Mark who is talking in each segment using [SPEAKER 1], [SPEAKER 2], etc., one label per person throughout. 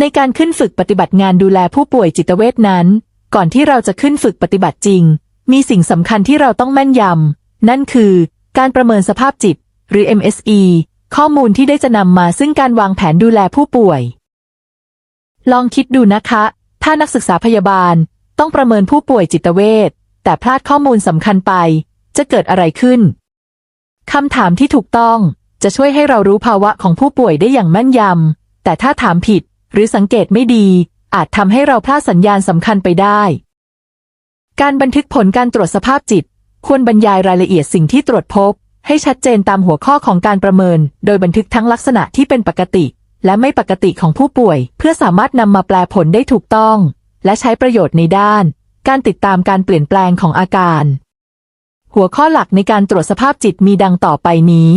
[SPEAKER 1] ในการขึ้นฝึกปฏิบัติงานดูแลผู้ป่วยจิตเวชนั้น ก่อนที่เราจะขึ้นฝึกปฏิบัติจริง มีสิ่งสำคัญที่เราต้องแม่นยำ นั่นคือ การประเมินสภาพจิต หรือ MSE ข้อมูลที่ได้จะนำมาซึ่งการวางแผนดูแลผู้ป่วย ลองคิดดูนะคะ ถ้านักศึกษาพยาบาลต้องประเมินผู้ป่วยจิตเวชแต่พลาดข้อมูลสำคัญไป จะเกิดอะไรขึ้นคำถามที่ถูกต้องจะช่วยให้เรารู้ภาวะของผู้ป่วยได้อย่างแม่นยำ แต่ถ้าถามผิด หรือสังเกตไม่ดี อาจทำให้เราพลาดสัญญาณสำคัญไปได้ การบันทึกผลการตรวจสภาพจิต ควรบรรยายรายละเอียดสิ่งที่ตรวจพบ ให้ชัดเจนตามหัวข้อของการประเมิน โดยบันทึกทั้งลักษณะที่เป็นปกติ และไม่ปกติของผู้ป่วย เพื่อสามารถนำมาแปลผลได้ถูกต้อง และใช้ประโยชน์ในด้าน การติดตามการเปลี่ยนแปลงของอาการ หัวข้อหลักในการตรวจสภาพจิตมีดังต่อไปนี้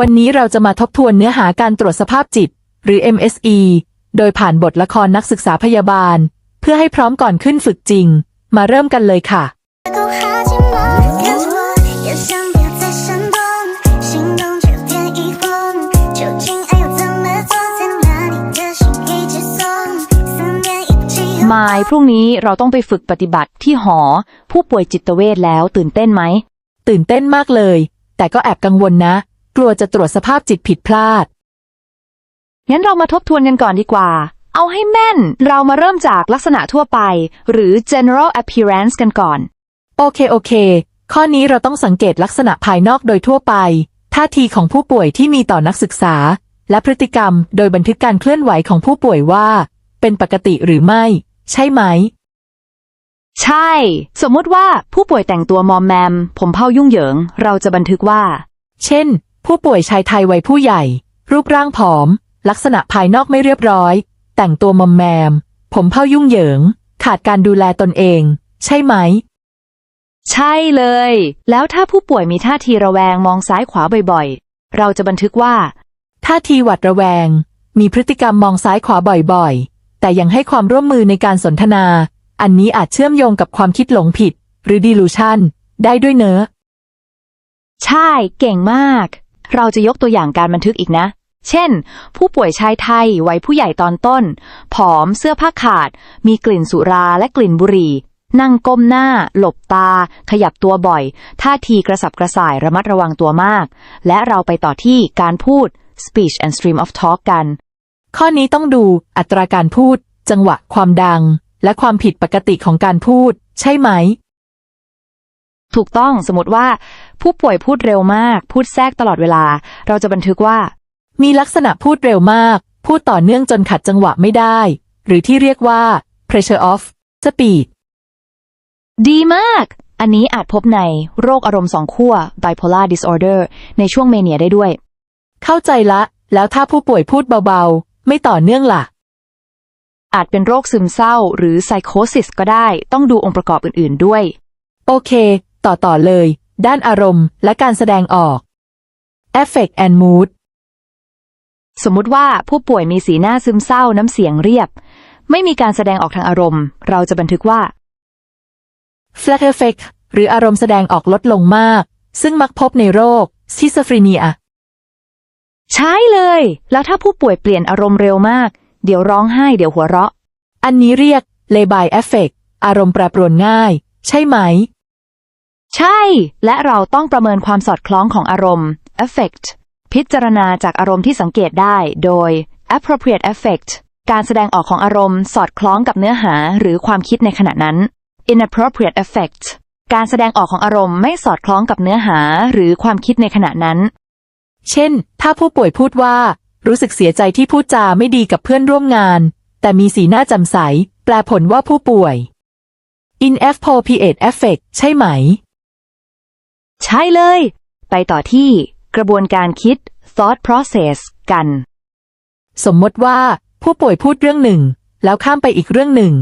[SPEAKER 1] วันนี้เราจะมาทบทวนเนื้อหาการตรวจสภาพจิต หรือ MSE โดยผ่านบทละครนักศึกษาพยาบาล เพื่อให้พร้อมก่อนขึ้นฝึกจริง มาเริ่มกันเลยค่ะ
[SPEAKER 2] มายพรุ่งนี้เราต้องไปฝึกปฏิบัติที่หอ ผู้ป่วยจิตเวทแล้วตื่นเต้นไหม
[SPEAKER 1] ตื่นเต้นมากเลย แต่ก็แอบกังวลนะ กลัวจะตรวจสภาพจิตผิดพลาด
[SPEAKER 2] งั้นเรามาทบทวนกันก่อนดีกว่า เอาให้แม่น เรามาเริ่มจากลักษณะทั่วไป หรือ general appearance กันก่อน
[SPEAKER 1] โอเคโอเค ข้อนี้เราต้องสังเกตลักษณะภายนอกโดยทั่วไป ท่าทีของผู้ป่วยที่มีต่อนักศึกษา และพฤติกรรมโดยบันทึกการเคลื่อนไหวของผู้ป่วยว่า เป็นปกติหรือไม่ ใช่ไหม
[SPEAKER 2] ใช่ สมมุติว่าผู้ป่วยแต่งตัวมอมแมม ผมเผ้ายุ่งเหยิง เราจะบันทึกว่า
[SPEAKER 1] เช่น ผู้ป่วยชายไทยวัยผู้ใหญ่ รูปร่างผอม ลักษณะภายนอกไม่เรียบร้อย แต่งตัวมอมแมม ผมเผ้ายุ่งเหยิง ขาดการดูแลตนเอง ใช่ไหม
[SPEAKER 2] ใช่เลย แล้วถ้าผู้ป่วยมีท่าทีระแวงมองซ้ายขวาบ่อยๆ เราจะบันทึกว่า
[SPEAKER 1] ท่าทีหวัดระแวง มีพฤติกรรมมองซ้ายขวาบ่อยๆ แต่ยังให้ความร่วมมือในการสนทนา อันนี้อาจเชื่อมโยงกับความคิดหลงผิด หรือ delusion ได้ด้วยเนอะ
[SPEAKER 2] ใช่ เก่งมาก เราจะยกตัวอย่างการบันทึกอีกนะ เช่น ผู้ป่วยชายไทยวัยผู้ใหญ่ตอนต้น ผอมเสื้อผ้าขาด มีกลิ่นสุราและกลิ่นบุหรี่ นั่งก้มหน้า หลบตา ขยับตัวบ่อย ท่าทีกระสับกระส่ายระมัดระวังตัวมาก และเราไปต่อที่การพูด speech and stream of talk กัน
[SPEAKER 1] ข้อนี้ต้องดูอัตราการพูด จังหวะความดัง และความผิดปกติของการพูด ใช่ไหม
[SPEAKER 2] ถูกต้องสมมติว่าผู้ป่วยพูดเร็วมาก พูดแทรกตลอดเวลา เราจะบันทึกว่า
[SPEAKER 1] มีลักษณะพูดเร็วมาก พูดต่อเนื่องจนขัดจังหวะไม่ได้ หรือที่เรียกว่า pressure off speed
[SPEAKER 2] ดีมาก อันนี้อาจพบในโรคอารมณ์สองขั้ว bipolar disorder ในช่วงเมเนียได้ด้วย
[SPEAKER 1] เข้าใจละ แล้วถ้าผู้ป่วยพูดเบาๆ ไม่ต่อเนื่องล่ะ
[SPEAKER 2] อาจเป็นโรคซึมเศร้าหรือ psychosis ก็ได้ ต้องดูองค์ประกอบอื่นๆด้วย
[SPEAKER 1] โอเค ต่อต่อเลย ด้านอารมณ์และการแสดงออก affect and mood
[SPEAKER 2] สมมุติว่าผู้ป่วยมีสีหน้าซึมเศร้าน้ำเสียงเรียบ ไม่มีการแสดงออกทางอารมณ์ เราจะบันทึกว่า
[SPEAKER 1] flat affect หรืออารมณ์แสดงออกลดลงมาก ซึ่งมักพบในโรค schizophrenia
[SPEAKER 2] ใช่เลย แล้วถ้าผู้ป่วยเปลี่ยนอารมณ์เร็วมาก เดี๋ยวร้องไห้เดี๋ยวหัวเราะ
[SPEAKER 1] อันนี้เรียก labile affect อารมณ์แปรปรวนง่าย ใช่ไหม
[SPEAKER 2] ใช่ และเราต้องประเมินความสอดคล้องของอารมณ์ affect พิจารณาจากอารมณ์ที่สังเกตได้ โดย appropriate affect การแสดงออกของอารมณ์สอดคล้องกับเนื้อหาหรือความคิดในขณะนั้น inappropriate affect การแสดงออกของอารมณ์ไม่สอดคล้องกับเนื้อหาหรือความคิดในขณะนั้น
[SPEAKER 1] เช่น ถ้าผู้ป่วยพูดว่า รู้สึกเสียใจที่พูดจาไม่ดีกับเพื่อนร่วมงาน แต่มีสีหน้าจ่มใส แปลผลว่าผู้ป่วย inappropriate affect ใช่ไหม
[SPEAKER 2] ใช่เลย ไปต่อที่กระบวนการคิด thought process กัน
[SPEAKER 1] สมมติว่าผู้ป่วยพูดเรื่องหนึ่ง แล้วข้ามไปอีกเรื่องหนึ่ง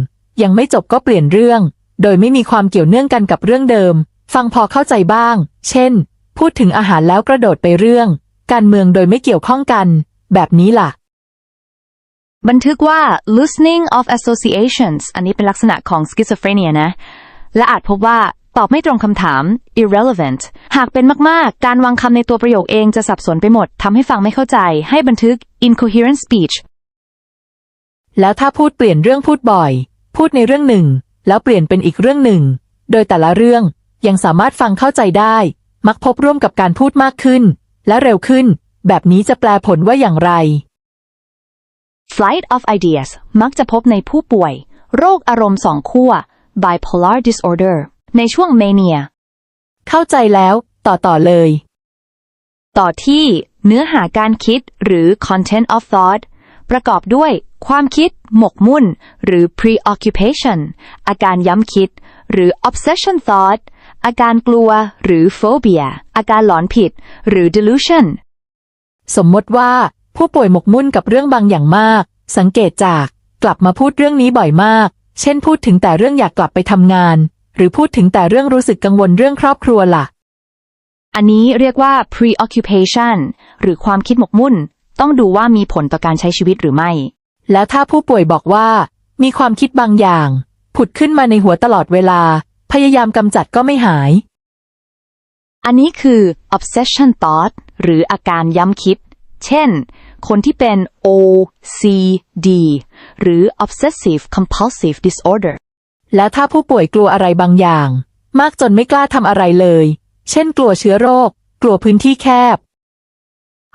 [SPEAKER 1] ยังไม่จบก็เปลี่ยนเรื่อง โดยไม่มีความเกี่ยวเนื่องกันกับเรื่องเดิม ฟังพอเข้าใจบ้าง เช่น พูดถึงอาหารแล้วกระโดดไปเรื่อง การเมืองโดยไม่เกี่ยวข้องกัน แบบนี้ล่ะ
[SPEAKER 2] บันทึกว่า loosening of associations อันนี้เป็นลักษณะของ schizophrenia นะ และอาจพบว่า ตอบไม่ตรงคำถาม irrelevant หากเป็นมาก ๆ การวางคำในตัวประโยคเองจะสับสนไปหมดทำให้ฟังไม่เข้าใจ ให้บันทึก incoherent speech
[SPEAKER 1] แล้วถ้าพูดเปลี่ยนเรื่องพูดบ่อย พูดในเรื่องหนึ่ง แล้วเปลี่ยนเป็นอีกเรื่องหนึ่ง โดยแต่ละเรื่องยังสามารถฟังเข้าใจได้ มักพบร่วมกับการพูดมากขึ้น และเร็วขึ้น แบบนี้จะแปลผลว่าอย่างไร
[SPEAKER 2] flight of ideas มักจะพบในผู้ป่วย โรคอารมณ์สองขั้ว bipolar disorder ในช่วง mania
[SPEAKER 1] เข้าใจแล้วต่อต่อเลย
[SPEAKER 2] ต่อที่เนื้อหาการคิดหรือ content of thought ประกอบด้วยความคิด หมกมุ่น หรือ preoccupation อาการย้ำคิด หรือ obsession thought อาการกลัว หรือ phobia อาการหลอนผิด หรือ delusion
[SPEAKER 1] สมมติว่า ผู้ป่วยหมกมุ่นกับเรื่องบางอย่างมาก สังเกตจาก กลับมาพูดเรื่องนี้บ่อยมาก เช่นพูดถึงแต่เรื่องอยากกลับไปทำงาน หรือพูดถึงแต่เรื่องรู้สึกกังวลเรื่องครอบครัวล่ะ
[SPEAKER 2] อันนี้เรียกว่า preoccupation หรือความคิดหมกมุ่น ต้องดูว่ามีผลต่อการใช้ชีวิตหรือไม่
[SPEAKER 1] แล้วถ้าผู้ป่วยบอกว่า มีความคิดบางอย่าง ผุดขึ้นมาในหัวตลอดเวลา พยายามกำจัดก็ไม่หาย
[SPEAKER 2] อันนี้คือ obsession thought หรืออาการย้ำคิด เช่น คนที่เป็น OCD หรือ obsessive compulsive disorder
[SPEAKER 1] แล้วถ้าผู้ป่วยกลัวอะไรบางอย่าง มากจนไม่กล้าทำอะไรเลย เช่นกลัวเชื้อโรค กลัวพื้นที่แคบ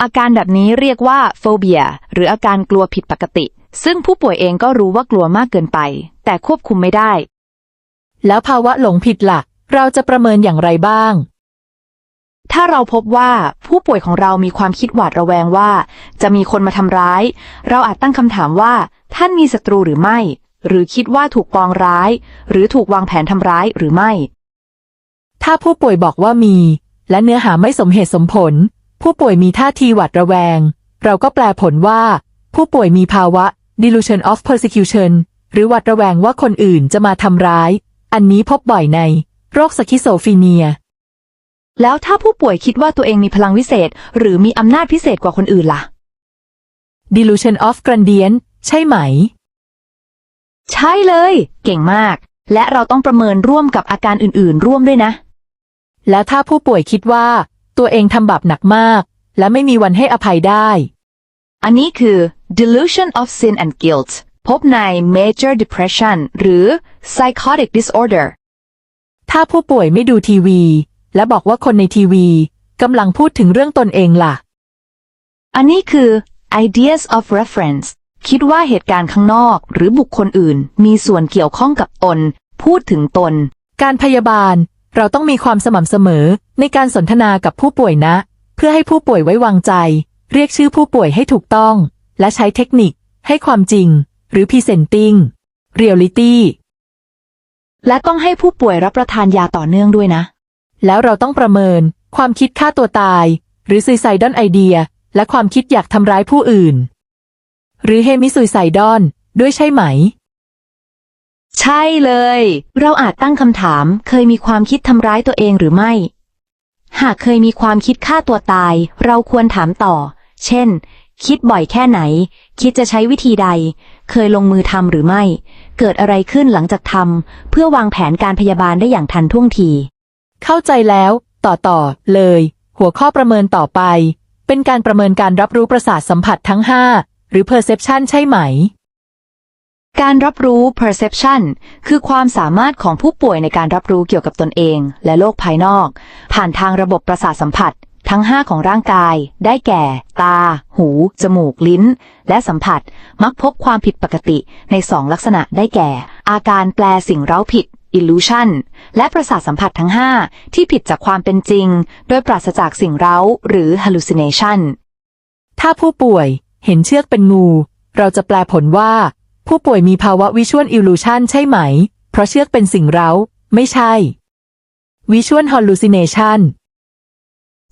[SPEAKER 2] อาการแบบนี้เรียกว่า phobia หรืออาการกลัวผิดปกติ ซึ่งผู้ป่วยเองก็รู้ว่ากลัวมากเกินไป แต่ควบคุมไม่ได้
[SPEAKER 1] แล้วภาวะหลงผิดล่ะ เราจะประเมินอย่างไรบ้าง
[SPEAKER 2] ถ้าเราพบว่าผู้ป่วยของเรามีความคิดหวาดระแวงว่า จะมีคนมาทำร้าย เราอาจตั้งคำถามว่า ท่านมีศัตรูหรือไม่ หรือคิดว่าถูกปองร้าย หรือถูกวางแผนทำร้ายหรือไม่
[SPEAKER 1] ถ้าผู้ป่วยบอกว่ามี และเนื้อหาไม่สมเหตุสมผล ผู้ป่วยมีท่าทีหวาดระแวง เราก็แปลผลว่า ผู้ป่วยมีภาวะ delusion of persecution หรือหวาดระแวงว่าคนอื่นจะมาทำร้าย อันนี้พบบ่อยใน โรคสคิโซฟีเนีย
[SPEAKER 2] แล้วถ้าผู้ป่วยคิดว่าตัวเองมีพลังวิเศษ หรือมีอำนาจพิเศษกว่าคนอื่นล่ะ
[SPEAKER 1] delusion of gradient ใช่ไหม
[SPEAKER 2] ใช่เลย เก่งมาก และเราต้องประเมินร่วมกับอาการอื่นๆ ร่วมด้วยนะ
[SPEAKER 1] และถ้าผู้ป่วยคิดว่า ตัวเองทำบาปหนักมาก และไม่มีวันให้อภัยได้
[SPEAKER 2] อันนี้คือ delusion of sin and guilt พบใน major depression หรือ psychotic disorder
[SPEAKER 1] ถ้าผู้ป่วยไม่ดูทีวี และบอกว่าคนในทีวีกำลังพูดถึงเรื่องตนเองล่ะ
[SPEAKER 2] อันนี้คือ ideas of reference คิดว่าเหตุการณ์ข้างนอกหรือบุคคลอื่น มีส่วนเกี่ยวข้องกับตน พูดถึงตน
[SPEAKER 1] การพยาบาล เราต้องมีความสม่ำเสมอในการสนทนากับผู้ป่วยนะ เพื่อให้ผู้ป่วยไว้วางใจ เรียกชื่อผู้ป่วยให้ถูกต้อง และใช้เทคนิค ให้ความจริง หรือ presenting reality
[SPEAKER 2] และต้องให้ผู้ป่วยรับประทานยาต่อเนื่องด้วยนะ
[SPEAKER 1] แล้วเราต้องประเมิน ความคิดฆ่าตัวตาย หรือ suicidal idea และความคิดอยากทำร้ายผู้อื่น หรือ hemisuicidal ด้วยใช่ไหม
[SPEAKER 2] ใช่เลย เราอาจตั้งคำถามเคยมีความคิดทำร้ายตัวเองหรือไม่ หากเคยมีความคิดฆ่าตัวตาย เราควรถามต่อ เช่น คิดบ่อยแค่ไหน คิดจะใช้วิธีใด เคยลงมือทำหรือไม่ เกิดอะไรขึ้นหลังจากทำเพื่อวางแผนการพยาบาลได้อย่างทันท่วงที
[SPEAKER 1] เข้าใจแล้ว ต่อต่อเลย หัวข้อประเมินต่อไป เป็นการประเมินการรับรู้ประสาทสัมผัสทั้ง 5 หรือ perception ใช่ไหม
[SPEAKER 2] การรับรู้ perception คือความสามารถของผู้ป่วยในการรับรู้เกี่ยวกับตนเอง และโลกภายนอก ผ่านทางระบบประสาทสัมผัส ทั้ง 5 ของร่างกาย ได้แก่ ตา หู จมูก ลิ้น และสัมผัส มักพบความผิดปกติใน 2 ลักษณะได้แก่ อาการแปลสิ่งเร้าผิด illusion และประสาทสัมผัสทั้ง 5 ที่ผิดจากความเป็นจริง โดยปราศจากสิ่งเร้าหรือ hallucination
[SPEAKER 1] ถ้าผู้ป่วย เห็นเชือกเป็นงู เราจะแปลผลว่า ผู้ป่วยมีภาวะ visual illusion ใช่ไหม เพราะเชือกเป็นสิ่งเร้า ไม่ใช่ visual hallucination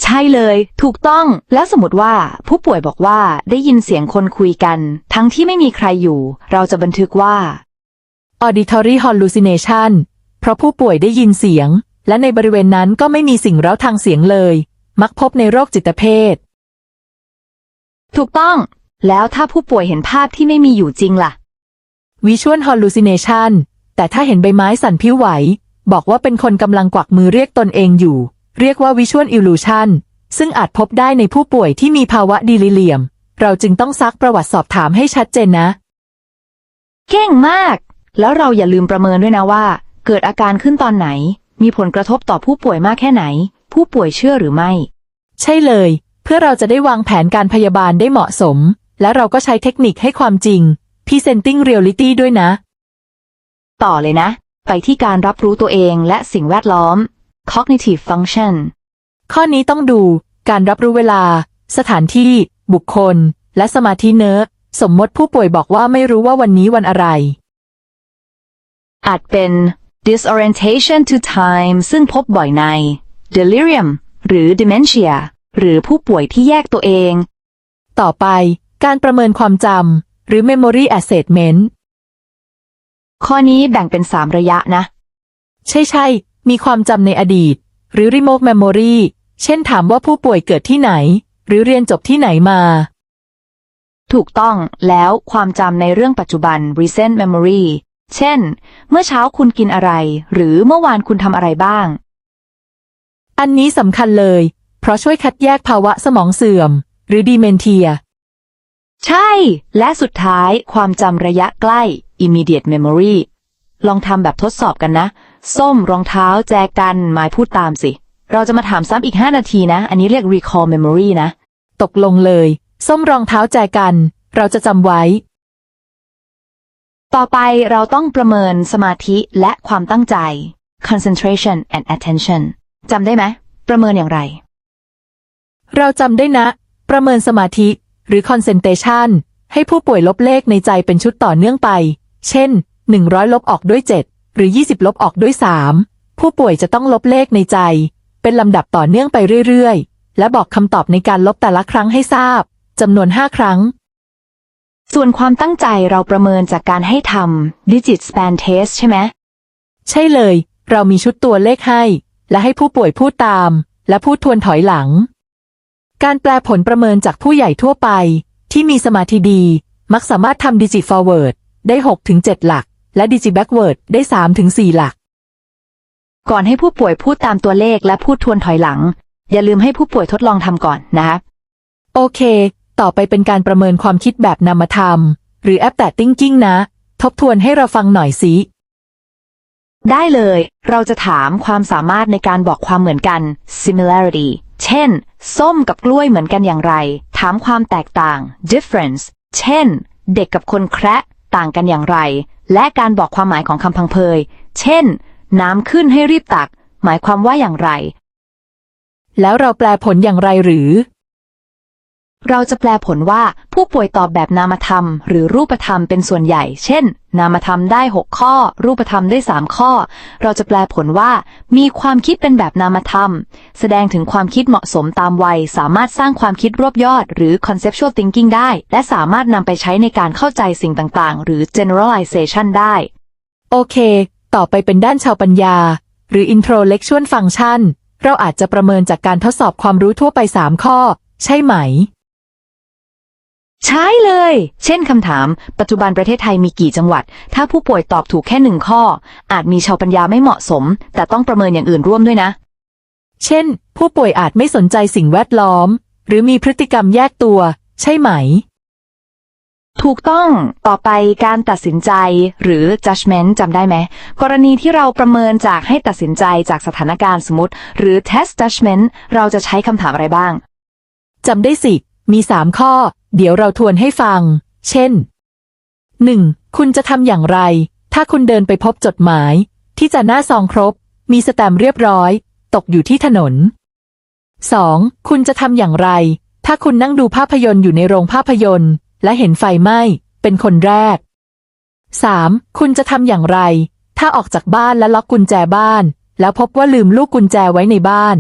[SPEAKER 2] ใช่เลย ถูกต้อง แล้วสมมติว่า ผู้ป่วยบอกว่าได้ยินเสียงคนคุยกัน ทั้งที่ไม่มีใครอยู่ เราจะบันทึกว่า
[SPEAKER 1] auditory hallucination เพราะผู้ป่วยได้ยินเสียง และในบริเวณนั้นก็ไม่มีสิ่งเร้าทางเสียงเลย มักพบในโรคจิตเภท
[SPEAKER 2] ถูกต้อง แล้วถ้าผู้ป่วยเห็นภาพที่ไม่มีอยู่จริงล่ะ
[SPEAKER 1] visual hallucination แต่ถ้าเห็นใบไม้สั่นพิ้วไหว บอกว่าเป็นคนกำลังกวักมือเรียกตนเองอยู่ เรียกว่า Visual Illusion ซึ่งอาจพบได้ในผู้ป่วยที่มีภาวะดีลิเลียม เราจึงต้องซักประวัติสอบถามให้ชัดเจนนะ
[SPEAKER 2] เก่งมาก แล้วเราอย่าลืมประเมินด้วยนะว่า เกิดอาการขึ้นตอนไหน มีผลกระทบต่อผู้ป่วยมากแค่ไหน ผู้ป่วยเชื่อหรือไม่
[SPEAKER 1] ใช่เลย เพื่อเราจะได้วางแผนการพยาบาลได้เหมาะสม และเราก็ใช้เทคนิคให้ความจริง Presenting Reality ด้วยนะ
[SPEAKER 2] ต่อเลยนะ ไปที่การรับรู้ตัวเองและสิ่งแวดล้อม cognitive function
[SPEAKER 1] ข้อนี้ต้องดู การรับรู้เวลา สถานที่ บุคคล และสมาธิเนอะสมมติผู้ป่วยบอกว่าไม่รู้ว่าวันนี้วันอะไร
[SPEAKER 2] อาจเป็น disorientation to time ซึ่งพบบ่อยใน delirium หรือ dementia หรือผู้ป่วยที่แยกตัวเอง
[SPEAKER 1] ต่อไป การประเมินความจำหรือ Memory Assessment
[SPEAKER 2] ข้อนี้แบ่งเป็น 3 ระยะนะ
[SPEAKER 1] ใช่ใช่ มีความจำในอดีต หรือ Remote Memory เช่นถามว่าผู้ป่วยเกิดที่ไหน หรือเรียนจบที่ไหนมา
[SPEAKER 2] ถูกต้องแล้วความจำในเรื่องปัจจุบัน recent memory เช่น เมื่อเช้าคุณกินอะไร หรือเมื่อวานคุณทำอะไรบ้าง
[SPEAKER 1] อันนี้สำคัญเลย เพราะช่วยคัดแยกภาวะสมองเสื่อม หรือ Dementia
[SPEAKER 2] ใช่ และสุดท้ายความจำระยะใกล้ immediate memory ลองทำแบบทดสอบกันนะ ส้มรองเท้าแจกันหมายพูดตามสิ เราจะมาถามซ้ำอีก 5 นาทีนะ อันนี้เรียก recall memory นะ
[SPEAKER 1] ตกลงเลย ส้มรองเท้าแจกัน เราจะจำไว้
[SPEAKER 2] ต่อไปเราต้องประเมินสมาธิและความตั้งใจ concentration and attention จำได้ไหม ประเมินอย่างไร
[SPEAKER 1] เราจำได้นะ ประเมินสมาธิ หรือ concentration ให้ผู้ป่วยลบเลขในใจเป็นชุดต่อเนื่องไป เช่น 100 ลบออกด้วย 7 หรือ 20 ลบออกด้วย 3 ผู้ป่วยจะต้องลบเลขในใจ เป็นลำดับต่อเนื่องไปเรื่อยๆ และบอกคำตอบในการลบแต่ละครั้งให้ทราบจำนวน 5 ครั้ง
[SPEAKER 2] ส่วนความตั้งใจเราประเมินจากการให้ทำ digit span test ใช่ไหม
[SPEAKER 1] ใช่เลย เรามีชุดตัวเลขให้ และให้ผู้ป่วยพูดตาม และพูดทวนถอยหลัง การแปลผลประเมินจากผู้ใหญ่ทั่วไป ที่มีสมาธิดี มักสามารถทำดิจิ forward ได้6-7หลัก และดิจิ backward ได้3-4หลัก
[SPEAKER 2] ก่อนให้ผู้ป่วยพูดตามตัวเลขและพูดทวนถอยหลัง อย่าลืมให้ผู้ป่วยทดลองทำก่อนนะคะ
[SPEAKER 1] โอเค ต่อไปเป็นการประเมินความคิดแบบนามธรรม หรือ abstract thinking นะ ทบทวนให้เราฟังหน่อยสิ
[SPEAKER 2] ได้เลย เราจะถามความสามารถในการบอกความเหมือนกัน similarity เช่น ส้มกับกล้วยเหมือนกันอย่างไร ถามความแตกต่าง difference เช่น เด็กกับคนแคระต่างกันอย่างไร และการบอกความหมายของคำพังเพย เช่น น้ำขึ้นให้รีบตัก หมายความว่าอย่างไร
[SPEAKER 1] แล้วเราแปลผลอย่างไรหรือ
[SPEAKER 2] เราจะแปลผลว่าผู้ป่วยตอบแบบนามธรรม หรือรูปธรรมเป็นส่วนใหญ่ เช่น นามธรรมได้ 6 ข้อ รูปธรรมได้ 3 ข้อ เราจะแปลผลว่า มีความคิดเป็นแบบนามธรรม แสดงถึงความคิดเหมาะสมตามวัย สามารถสร้างความคิดรวบยอด หรือ conceptual thinking ได้ และสามารถนำไปใช้ในการเข้าใจสิ่งต่างๆ หรือ generalization ได้
[SPEAKER 1] โอเค ต่อไปเป็นด้านชาวปัญญา หรือ intellectual function เราอาจจะประเมินจากการทดสอบความรู้ทั่วไป 3 ข้อ ใช่ไหม
[SPEAKER 2] ใช่เลย เช่นคำถาม ปัจจุบันประเทศไทยมีกี่จังหวัด ถ้าผู้ป่วยตอบถูกแค่หนึ่งข้อ อาจมีชาวปัญญาไม่เหมาะสม แต่ต้องประเมินอย่างอื่นร่วมด้วยนะ
[SPEAKER 1] เช่น ผู้ป่วยอาจไม่สนใจสิ่งแวดล้อม หรือมีพฤติกรรมแยกตัว ใช่ไหม
[SPEAKER 2] ถูกต้องต่อไปการตัดสินใจหรือ judgment จำได้ไหม กรณีที่เราประเมินจากให้ตัดสินใจจากสถานการณ์สมมติ หรือ test judgment เราจะใช้คำถามอะไรบ้าง
[SPEAKER 1] จำได้สิ มีสามข้อ เดี๋ยวเราทวนให้ฟัง เช่น 1. คุณจะทำอย่างไร ถ้าคุณเดินไปพบจดหมาย ที่จะหน้าซองครบ มีสแตมป์เรียบร้อย ตกอยู่ที่ถนน 2. คุณจะทำอย่างไร ถ้าคุณนั่งดูภาพยนตร์อยู่ในโรงภาพยนตร์ และเห็นไฟไหม้ เป็นคนแรก 3. คุณจะทำอย่างไร ถ้าออกจากบ้านและล็อกกุญแจบ้าน แล้วพบว่าลืมลูกกุญแจไว้ในบ้าน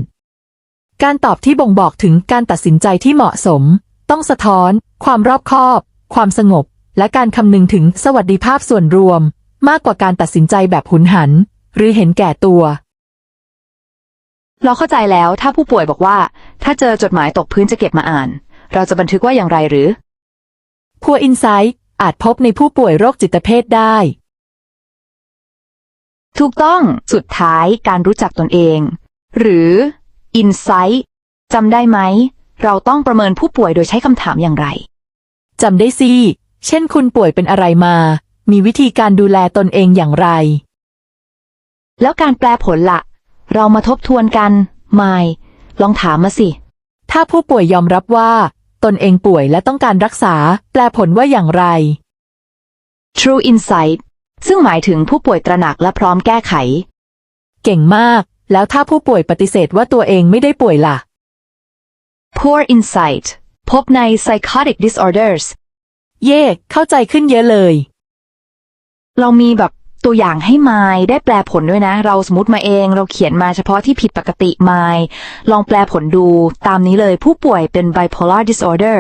[SPEAKER 1] การตอบที่บ่งบอกถึงการตัดสินใจที่เหมาะสม ต้องสะท้อน ความรอบคอบ ความสงบ และการคำนึงถึงสวัสดิภาพส่วนรวม มากกว่าการตัดสินใจแบบหุนหัน หรือเห็นแก่ตัว
[SPEAKER 2] เราเข้าใจแล้วถ้าผู้ป่วยบอกว่า ถ้าเจอจดหมายตกพื้นจะเก็บมาอ่าน เราจะบันทึกว่าอย่างไรหรือ
[SPEAKER 1] พัวอินไซต์อาจพบในผู้ป่วยโรคจิตเภทได้
[SPEAKER 2] ถูกต้องสุดท้ายการรู้จักตนเอง หรือ insight จำได้ไหม เราต้องประเมินผู้ป่วยโดยใช้คำถามอย่างไร
[SPEAKER 1] จำได้สิ เช่นคุณป่วยเป็นอะไรมา มีวิธีการดูแลตนเองอย่างไร
[SPEAKER 2] แล้วการแปลผลละ่ะ เรามาทบทวนกันไม่ลองถามมาสิ
[SPEAKER 1] ถ้าผู้ป่วยยอมรับว่า ตนเองป่วยและต้องการรักษา แปลผลว่าอย่างไร
[SPEAKER 2] True Insight ซึ่งหมายถึงผู้ป่วยตระหนักและพร้อมแก้ไข
[SPEAKER 1] เก่งมาก แล้วถ้าผู้ป่วยปฏิเสธว่าตัวเองไม่ได้ป่วยล่ะ
[SPEAKER 2] poor insight พบใน psychotic disorders
[SPEAKER 1] เย่ เข้าใจขึ้นเยอะเลย
[SPEAKER 2] เรามีแบบตัวอย่างให้ไมล์ได้แปลผลด้วยนะ เราสมมติมาเองเราเขียนมาเฉพาะที่ผิดปกติไมล์ลองแปลผลดูตามนี้เลยผู้ป่วยเป็น bipolar disorder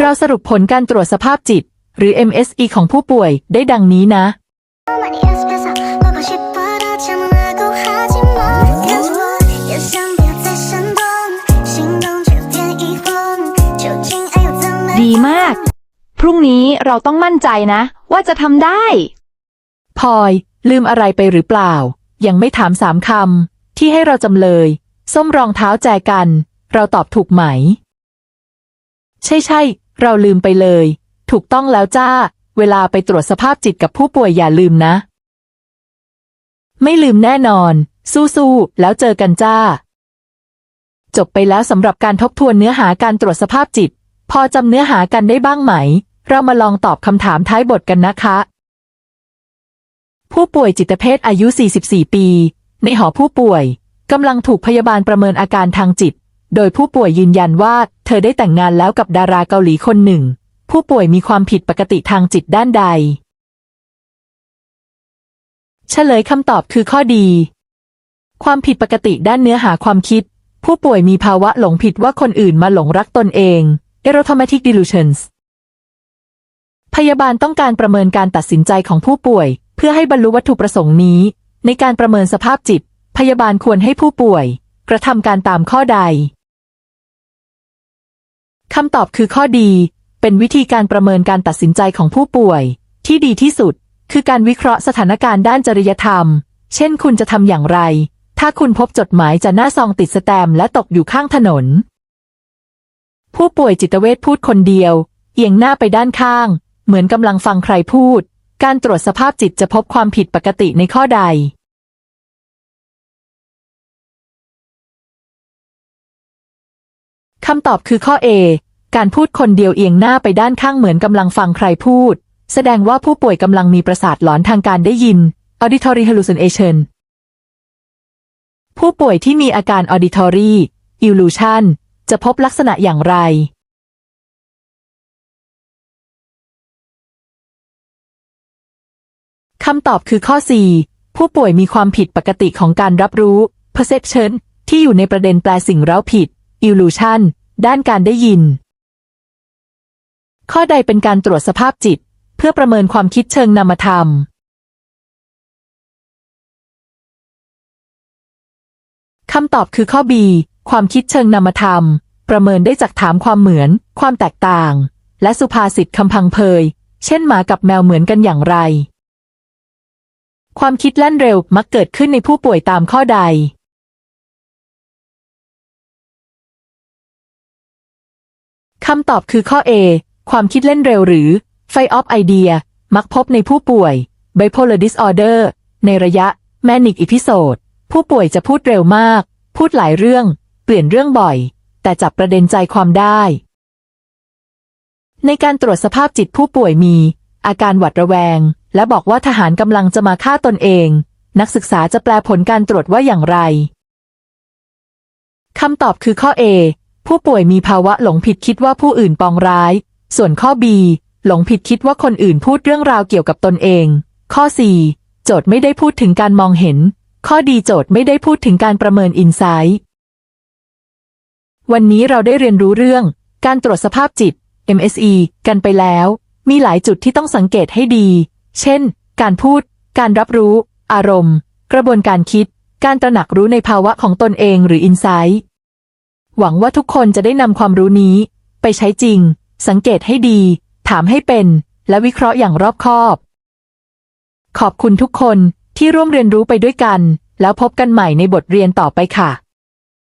[SPEAKER 1] เราสรุปผลการตรวจสภาพจิต หรือ MSE ของผู้ป่วยได้ดังนี้นะ
[SPEAKER 2] ดีมาก พรุ่งนี้เราต้องมั่นใจนะ ว่าจะทำได้
[SPEAKER 1] พลอย ลืมอะไรไปหรือเปล่า ยังไม่ถามสามคำที่ให้เราจำเลย ส้มรองเท้าแจกัน เราตอบถูกไหม ใช่ใช่ เราลืมไปเลย ถูกต้องแล้วจ้า เวลาไปตรวจสภาพจิตกับผู้ป่วยอย่าลืมนะ ไม่ลืมแน่นอน สู้ๆ แล้วเจอกันจ้า จบไปแล้วสำหรับการทบทวนเนื้อหาการตรวจสภาพจิต พอจำเนื้อหากันได้บ้างไหม เรามาลองตอบคำถามท้ายบทกันนะคะ ผู้ป่วยจิตเภทอายุ 44 ปี ในหอผู้ป่วยกำลังถูกพยาบาลประเมินอาการทางจิต โดยผู้ป่วยยืนยันว่า เธอได้แต่งงานแล้วกับดาราเกาหลีคนหนึ่ง ผู้ป่วยมีความผิดปกติทางจิตด้านใด เฉลยคำตอบคือข้อดี ความผิดปกติด้านเนื้อหาความคิด ผู้ป่วยมีภาวะหลงผิดว่าคนอื่นมาหลงรักตนเอง erotomatic delusions พยาบาลต้องการประเมินการตัดสินใจของผู้ป่วย เพื่อให้บรรลุวัตถุประสงค์นี้ ในการประเมินสภาพจิต พยาบาลควรให้ผู้ป่วย กระทำการตามข้อใดคำตอบคือข้อดี เป็นวิธีการประเมินการตัดสินใจของผู้ป่วย ที่ดีที่สุด คือการวิเคราะห์สถานการณ์ด้านจริยธรรม เช่นคุณจะทำอย่างไร ถ้าคุณพบจดหมายจะหน้าซองติดสแตมและตกอยู่ข้างถนน ผู้ป่วยจิตเวชพูดคนเดียว เอียงหน้าไปด้านข้าง เหมือนกำลังฟังใครพูด การตรวจสภาพจิตจะพบความผิดปกติในข้อใดคำตอบคือข้อ A การพูดคนเดียวเอียงหน้าไปด้านข้างเหมือนกำลังฟังใครพูด แสดงว่าผู้ป่วยกำลังมีประสาทหลอนทางการได้ยิน auditory hallucination ผู้ป่วยที่มีอาการ auditory illusion จะพบลักษณะอย่างไร คำตอบคือข้อ 4 ผู้ป่วยมีความผิดปกติของการรับรู้ perception ที่อยู่ในประเด็นแปลสิ่งเร้าผิด illusion ด้านการได้ยิน ข้อใดเป็นการตรวจสภาพจิต เพื่อประเมินความคิดเชิงนามธรรม คำตอบคือข้อ B ความคิดเชิงนามธรรม ประเมินได้จากถามความเหมือน ความแตกต่าง และสุภาษิตคำพังเพย เช่นหมากับแมวเหมือนกันอย่างไร ความคิดแล่นเร็วมักเกิดขึ้นในผู้ป่วยตามข้อใดคำตอบคือข้อ A ความคิดเล่นเร็วหรือ Fight of Idea มักพบในผู้ป่วย Bipolar Disorder ในระยะ Manic Episode ผู้ป่วยจะพูดเร็วมาก พูดหลายเรื่อง เปลี่ยนเรื่องบ่อย แต่จับประเด็นใจความได้ ในการตรวจสภาพจิตผู้ป่วยมี อาการหวัดระแวง และบอกว่าทหารกำลังจะมาฆ่าตนเอง นักศึกษาจะแปลผลการตรวจว่าอย่างไรคำตอบคือข้อ A ผู้ป่วยมีภาวะหลงผิดคิดว่าผู้อื่นปองร้าย ส่วนข้อ B หลงผิดคิดว่าคนอื่นพูดเรื่องราวเกี่ยวกับตนเอง ข้อ C โจทย์ไม่ได้พูดถึงการมองเห็น ข้อดีโจทย์ไม่ได้พูดถึงการประเมินอินไซต์วันนี้เราได้เรียนรู้เรื่อง การตรวจสภาพจิต MSE กันไปแล้ว มีหลายจุดที่ต้องสังเกตให้ดี เช่น การพูด การรับรู้ อารมณ์ กระบวนการคิด การตระหนักรู้ในภาวะของตนเองหรืออินไซต์หวังว่าทุกคนจะได้นำความรู้นี้ ไปใช้จริง สังเกตให้ดี ถามให้เป็น และวิเคราะห์อย่างรอบคอบ ขอบคุณทุกคนที่ร่วมเรียนรู้ไปด้วยกัน แล้วพบกันใหม่ในบทเรียนต่อไปค่ะ